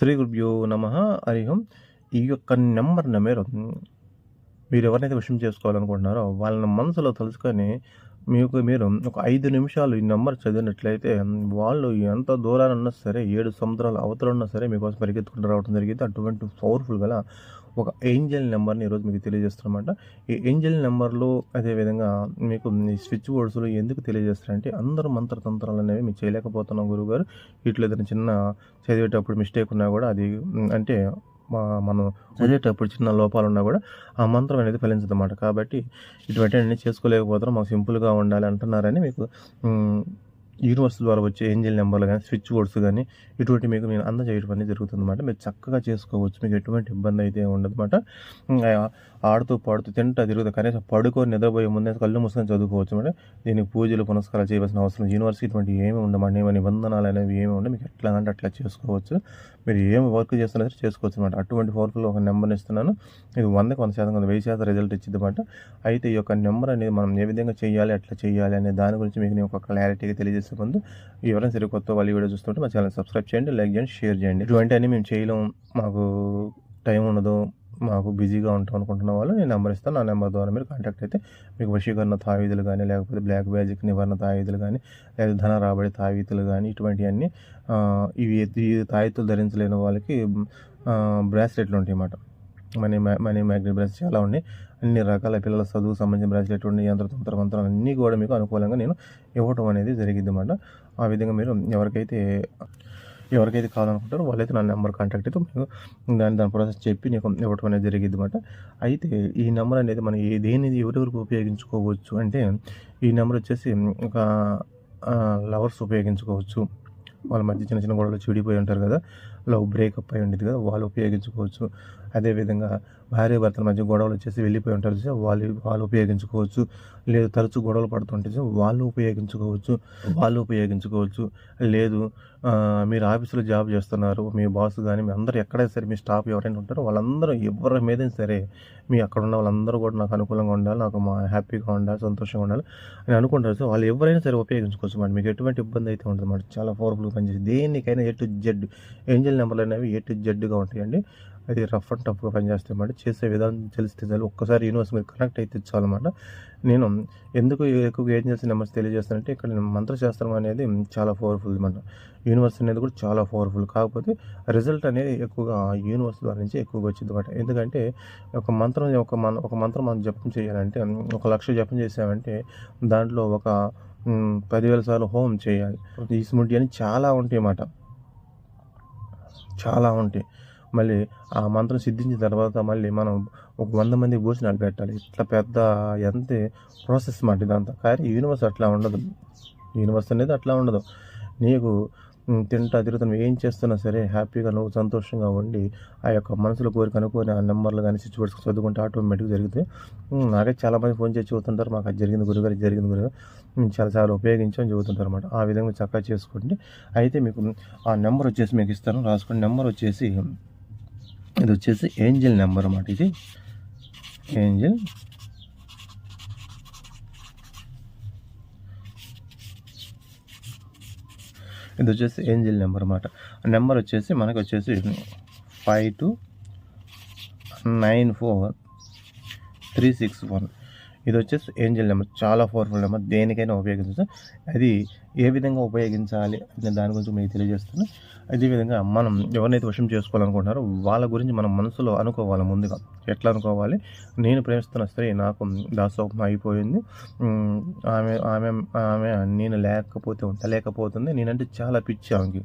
శ్రీ గురుభ్యో నమ. హరి ఓం. ఈ యొక్క నెంబర్న మీరు మీరు ఎవరినైతే విషయం చేసుకోవాలనుకుంటున్నారో వాళ్ళని మనసులో తలుచుకొని మీకు మీరు ఒక ఐదు నిమిషాలు ఈ నెంబర్ చదివినట్లయితే వాళ్ళు ఎంత దూరాన్ని ఉన్నా సరే ఏడు సముద్రాలు అవతల ఉన్నా సరే మీకోసం పరిగెత్తుకుంటూ రావడం జరిగింది. అటువంటి పవర్ఫుల్ గల ఒక ఏంజల్ నెంబర్ని ఈరోజు మీకు తెలియజేస్తున్నమాట. ఈ ఏంజల్ నెంబర్లు అదేవిధంగా మీకు స్విచ్ బోర్డ్స్లో ఎందుకు తెలియజేస్తారంటే అందరూ మంత్రతంత్రాలు అనేవి మీకు చేయలేకపోతున్నాం గురువుగారు ఇట్లా ఏదైనా చిన్న చదివేటప్పుడు మిస్టేక్ ఉన్నా కూడా అది అంటే మనం చదివేటప్పుడు చిన్న లోపాలు ఉన్నా కూడా ఆ మంత్రం అనేది ఫలించదు అన్నమాట కాబట్టి ఇటువంటి అన్ని చేసుకోలేకపోతారు మాకు సింపుల్గా ఉండాలి అంటున్నారని మీకు యూనివర్స్ ద్వారా వచ్చే ఏంజల్ నెంబర్లు కానీ స్విచ్ బోర్డ్స్ కానీ ఇటువంటి మీకు నేను అందజేయడం అనేది జరుగుతుంది అనమాట మీరు చక్కగా చేసుకోవచ్చు. మీకు ఎటువంటి ఇబ్బంది అయితే ఉండదు అనమాట ఆడుతూ పాడుతూ తింటా తిరుగుతూ కనీసం పడుకొని నిద్రపోయే ముందే కళ్ళు మూసుకొని చదువుకోవచ్చు అనమాట దీనికి పూజలు పునస్కారాలు చేయవలసిన అవసరం యూనివర్సిటీ ఇటువంటి ఏమి ఉండమండి ఏమైనా నిబంధనలు అనేవి ఏమి ఉండవు. మీకు ఎట్లా అంటే అట్లా చేసుకోవచ్చు. మీరు ఏమి వర్క్ చేస్తున్నా సరే చేసుకోవచ్చు అనమాట అటువంటి పవర్ఫుల్ ఒక నెంబర్ని ఇస్తున్నాను. ఇది వందకి వంద శాతం కొంత వెయ్యి శాతం రిజల్ట్ ఇచ్చింది అనమాట అయితే ఈ యొక్క నెంబర్ అనేది మనం ఏ విధంగా చేయాలి ఎట్లా చేయాలి అనే దాని గురించి మీకు నేను ఒక క్లారిటీగా తెలియజేస్తాను. చేసే ముందు ఎవరైనా సరే కొత్త వాళ్ళు వీడియో చూస్తుంటే మా ఛానల్ సబ్స్క్రైబ్ చేయండి లైక్ చేయండి షేర్ చేయండి. ఇటువంటి అన్ని మేము చేయలేం మాకు టైం ఉండదు. మాకు బిజీగా ఉంటాం అనుకుంటున్న వాళ్ళు నేను నెంబర్ ఇస్తాను. నా నెంబర్ ద్వారా మీరు కాంటాక్ట్ అయితే మీకు వశీకరణ తావీదులు కానీ లేకపోతే బ్లాక్ మ్యాజిక్ నివారణ తావీదులు కానీ లేదా ధన రాబడి తావీతులు కానీ ఇటువంటివన్నీ ఇవి ఈ ధరించలేని వాళ్ళకి బ్రాస్లెట్లు ఉంటాయి అన్నమాట. మనీ మ్యా మనీ మ్యాగ్నెట్ బ్రాస్లెట్ చాలా ఉన్నాయి. అన్ని రకాల పిల్లల చదువుకు సంబంధించిన బ్రాస్లెట్ ఉండి యంత్రతంత్ర మంత్రాలు అన్నీ కూడా మీకు అనుకూలంగా నేను ఇవ్వటం అనేది జరిగింది అన్నమాట ఆ విధంగా మీరు ఎవరికైతే ఎవరికైతే కావాలనుకుంటారో వాళ్ళైతే నా నెంబర్ కాంటాక్ట్ అయితే మీకు దాని దాని ప్రాసెస్ చెప్పి నీకు ఇవ్వటం అనేది జరిగింది అనమాట అయితే ఈ నెంబర్ అనేది మనం దేని ఎవరెవరికి ఉపయోగించుకోవచ్చు అంటే ఈ నెంబర్ వచ్చేసి ఒక లవర్స్ ఉపయోగించుకోవచ్చు. వాళ్ళ మధ్య చిన్న చిన్న గొడవలు చెడిపోయి ఉంటారు కదా. లవ్ బ్రేకప్ అయి ఉండేది కదా వాళ్ళు ఉపయోగించుకోవచ్చు. అదేవిధంగా భార్యభర్తల మధ్య గొడవలు వచ్చేసి వెళ్ళిపోయి ఉంటారు చూసా? వాళ్ళు వాళ్ళు ఉపయోగించుకోవచ్చు. లేదు తరచూ గొడవలు పడుతుంటే వాళ్ళు ఉపయోగించుకోవచ్చు. వాళ్ళు ఉపయోగించుకోవచ్చు. లేదు మీరు ఆఫీసులో జాబ్ చేస్తున్నారు. మీ బాస్ కానీ మీ అందరూ ఎక్కడైనా సరే మీ స్టాఫ్ ఎవరైనా ఉంటారో వాళ్ళందరూ ఎవరి మీదైనా సరే మీ అక్కడ ఉన్న వాళ్ళందరూ కూడా నాకు అనుకూలంగా ఉండాలి నాకు మా హ్యాపీగా ఉండాలి సంతోషంగా ఉండాలి అని అనుకుంటారు సో వాళ్ళు ఎవరైనా సరే ఉపయోగించుకోవచ్చు మరి. మీకు ఎటువంటి ఇబ్బంది అయితే ఉంటుంది మరి. చాలా పవర్ఫుల్గా పనిచేసి దేనికైనా ఏ టు జెడ్ ఏంజల్ నెంబర్లు అనేవి ఏ టు జెడ్గా ఉంటాయండి. అది రఫ్ అండ్ టఫ్గా పనిచేస్తాయి అన్నమాట. చేసే విధానం తెలిస్తే చాలు. ఒక్కసారి యూనివర్స్ మీరు కనెక్ట్ అయితే చాలన్నమాట నేను ఎందుకు ఎక్కువగా ఏంజల్స్ నెంబర్స్ తెలియజేస్తానంటే ఇక్కడ మంత్రశాస్త్రం అనేది చాలా పవర్ఫుల్ అనమాట యూనివర్స్ అనేది కూడా చాలా పవర్ఫుల్ కాకపోతే రిజల్ట్ అనేది ఎక్కువగా యూనివర్స్ ద్వారా నుంచి ఎక్కువగా వచ్చింది అనమాట ఎందుకంటే ఒక మంత్రం ఒక మన ఒక మంత్రం మనం జపం చేయాలంటే ఒక లక్ష జపం చేసామంటే దాంట్లో ఒక పదివేల సార్లు హోమం చేయాలి. ఈ స్మృతి అని చాలా ఉంటాయి అన్నమాట. చాలా ఉంటాయి. మళ్ళీ ఆ మంత్రం సిద్ధించిన తర్వాత మళ్ళీ మనం ఒక వంద మంది భోజనాలు పెట్టాలి. ఇట్లా పెద్ద ఎంత ప్రాసెస్ మాట ఇదంతా. కానీ యూనివర్స్ అట్లా ఉండదు. యూనివర్స్ అనేది అట్లా ఉండదు. నీకు తింటా తిరుగుతున్నా ఏం చేస్తున్నా సరే హ్యాపీగా నువ్వు సంతోషంగా ఉండి ఆ యొక్క మనసులో కోరిక అనుకోని ఆ నెంబర్లు కానీ స్విచ్ బోర్డ్స్ చదువుకుంటే ఆటోమేటిక్గా జరిగితే నాకే చాలామంది ఫోన్ చేసి చెబుతుంటారు మాకు అది జరిగింది గురుగారు జరిగింది గురుగారు చాలా చాలా ఉపయోగించామని చెబుతుంటారు అనమాట ఆ విధంగా చక్కగా చేసుకోండి. అయితే మీకు ఆ నెంబర్ వచ్చేసి మీకు ఇస్తాను. రాసుకోండి. నెంబర్ వచ్చేసి ఇది వచ్చేసి ఏంజిల్ నెంబర్ అన్నమాట ఇది. ఏంజిల్. ఇది వచ్చేసి ఏంజిల్ నెంబర్ అన్నమాట. నెంబర్ వచ్చేసి మనకు వచ్చేసి five two nine four three six one. ఇది వచ్చేసి ఏంజల్ నెంబర్ చాలా పవర్ఫుల్ నెంబర్. దేనికైనా ఉపయోగించవచ్చు. అది ఏ విధంగా ఉపయోగించాలి అనే దాని గురించి మీకు తెలియజేస్తాను. అదేవిధంగా మనం ఎవరినైతే వశం చేసుకోవాలనుకుంటున్నారో వాళ్ళ గురించి మనం మనసులో అనుకోవాలి ముందుగా. ఎట్లా అనుకోవాలి? నేను ప్రేమిస్తున్న స్త్రీ నాకు దాసోహం అయిపోయింది. ఆమె ఆమె ఆమె నేను లేకపోతే ఉండలేకపోతుంది నేనంటే చాలా పిచ్చి ఆమెకి.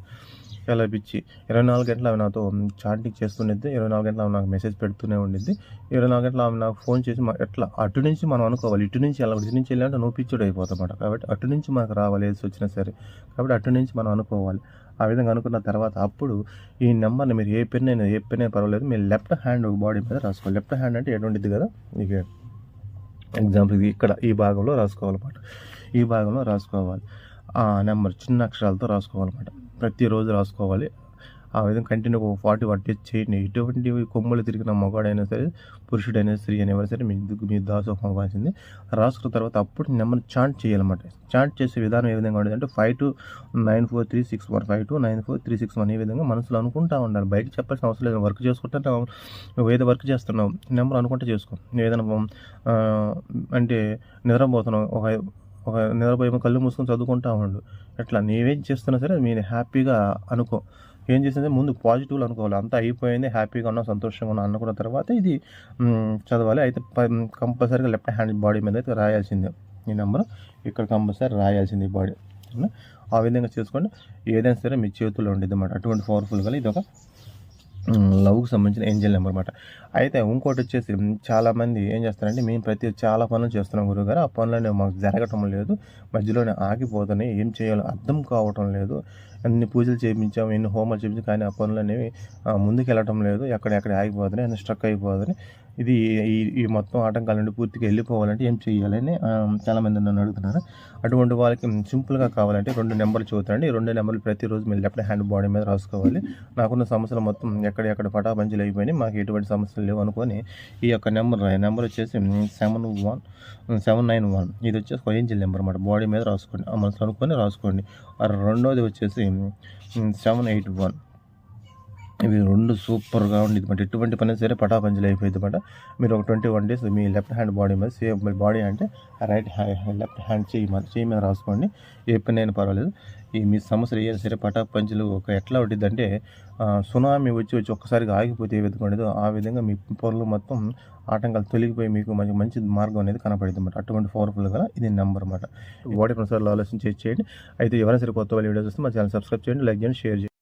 చాలా పిచ్చి ఇరవై నాలుగు గంటలు ఆమె నాతో చాటింగ్ చేస్తుండేది. ఇరవై నాలుగు గంటలు ఆమె నాకు మెసేజ్ పెడుతూనే ఉండిద్ది. ఇరవై నాలుగు గంటలు ఆమె నాకు ఫోన్ చేసి మా- ఎట్లా అటు నుంచి మనం అనుకోవాలి ఇటు నుంచి వెళ్ళాలి ఇటు నుంచి వెళ్ళాలంటే నువ్వు పిచ్చుడు అయిపోతామాట కాబట్టి అటు నుంచి మనకు రావాలి ఏది వచ్చినా సరే. కాబట్టి అటు నుంచి మనం అనుకోవాలి. ఆ విధంగా అనుకున్న తర్వాత అప్పుడు ఈ నెంబర్ని మీరు ఏ పెన్ అయినా ఏ పెన్ అయినా పర్వాలేదు మీరు లెఫ్ట్ హ్యాండ్ బాడీ మీద రాసుకోవాలి. లెఫ్ట్ హ్యాండ్ అంటే ఎటువంటిది కదా? ఇక ఎగ్జాంపుల్ ఇది ఇక్కడ ఈ భాగంలో రాసుకోవాలన్నమాట. ఈ భాగంలో రాసుకోవాలి. ఆ నెంబర్ చిన్న అక్షరాలతో రాసుకోవాలన్నమాట. ప్రతిరోజు రాసుకోవాలి. ఆ విధంగా కంటిన్యూ ఒక ఫార్టీ వన్ డేస్ చేయండి. ఎటువంటి కొమ్ములు తిరిగిన మగాడైనా సరే పురుషుడైనా స్త్రీ అయినా సరే మీ మీ దాసోహం అవ్వాల్సింది. రాసుకున్న తర్వాత అప్పుడు నెంబర్ చాంట్ చేయాలన్నమాట. చాంట్ చేసే విధానం ఏ విధంగా ఉండదు అంటే five two nine four three six one five two nine four three six one ఈ విధంగా మనసులో అనుకుంటా ఉండాలి. బయట చెప్పాల్సిన అవసరం లేదు. వర్క్ చేసుకుంటే నువ్వు ఏదో వర్క్ చేస్తున్నావు నెంబర్ అనుకుంటే చేసుకో. ఏదైనా అంటే నిద్రపోతున్నావు ఒక ఒక నిద్రపోయి కళ్ళు మూసుకొని చదువుకుంటా ఉండు. ఎట్లా? నీవేం చేస్తున్నా సరే మీరు హ్యాపీగా అనుకో. ఏం చేసిందే? ముందు పాజిటివ్లు అనుకోవాలి. అంతా అయిపోయింది హ్యాపీగా ఉన్నా సంతోషంగా ఉన్నా అనుకున్న తర్వాత ఇది చదవాలి. అయితే కంపల్సరీగా లెఫ్ట్ హ్యాండ్ బాడీ మీద అయితే రాయాల్సిందే. ఈ నెంబర్ ఇక్కడ కంపల్సరీ రాయాల్సింది బాడీ. ఆ విధంగా చేసుకోండి ఏదైనా సరే మీ చేతుల్లో ఉండేది అన్నమాట. అటువంటి పవర్ఫుల్గా ఇది ఒక లవ్కి సంబంధించిన ఏంజల్ నెంబర్ అనమాట అయితే ఇంకోటి వచ్చేసి చాలామంది ఏం చేస్తారంటే మేము ప్రతి చాలా పనులు చేస్తున్నాం గురువుగారు. ఆ పనులనే మాకు జరగటం లేదు. మధ్యలోనే ఆగిపోతున్నాయి ఏం చేయాలో అర్థం కావటం లేదు. అన్ని పూజలు చేయించాం ఎన్ని హోమాలు చేయించాం కానీ ఆ పనులు అనేవి ముందుకు వెళ్ళటం లేదు. ఎక్కడెక్కడ ఆగిపోతున్నాయి అన్ని స్ట్రక్ అయిపోతున్నాయి ఇది ఈ మొత్తం ఆటంకాల నుండి పూర్తిగా వెళ్ళిపోవాలంటే ఏం చేయాలని చాలామంది నన్ను అడుగుతున్నారు. అటువంటి వాళ్ళకి సింపుల్గా కావాలంటే రెండు నెంబర్లు చదువుతారండి ఈ రెండు నెంబర్లు ప్రతిరోజు మీరు లెఫ్ట్ హ్యాండ్ బాడీ మీద రాసుకోవాలి. నాకున్న సమస్యలు మొత్తం ఎక్కడెక్కడ పటాపంచలు అయిపోయినాయి. మాకు ఎటువంటి సమస్యలు లేవు అనుకొని ఈ యొక్క నెంబర్ నెంబర్ వచ్చేసి seven one seven nine one. ఇది వచ్చేసి ఏంజిల్ నెంబర్ అనమాట బాడీ మీద రాసుకోండి. ఆ మనసులో అనుకొని రాసుకోండి. ఆ రెండోది వచ్చేసి సెవెన్ ఎయిట్ వన్. ఇవి రెండు సూపర్గా ఉండేది. బట్ ఎటువంటి పని సరే పటాపంచలు అయిపోయింది అనమాట మీరు ఒక ట్వంటీ వన్ డేస్ మీ లెఫ్ట్ హ్యాండ్ బాడీ మీద సేమ్ మీ బాడీ అంటే రైట్ లెఫ్ట్ హ్యాండ్ చేయి మీద చేయి మీద రాసుకోండి. ఏ పని అయినా పర్వాలేదు. ఈ మీ సమస్యలు ఏదైనా సరే పటాపంచలు ఒక ఎట్లా ఉంటుంది అంటే సునామీ వచ్చి వచ్చి ఒక్కసారిగా ఆగిపోతే ఏ విధంగా ఉండేదో ఆ విధంగా మీ పొరలు మొత్తం ఆటంకాలు తొలగిపోయి మీకు మంచి మంచి మార్గం అనేది కనపడింది అనమాట అటువంటి పవర్ఫుల్ గల ఇది నెంబర్ అనమాట బాడీ ప్రసారాలు ఆలోచన చేసి చేయండి. అయితే ఎవరైనా సరే కొత్త వాళ్ళు వీడియోస్ వస్తే మా ఛానల్ సబ్స్క్రైబ్ చేయండి లైక్ చేయండి షేర్ చేయండి.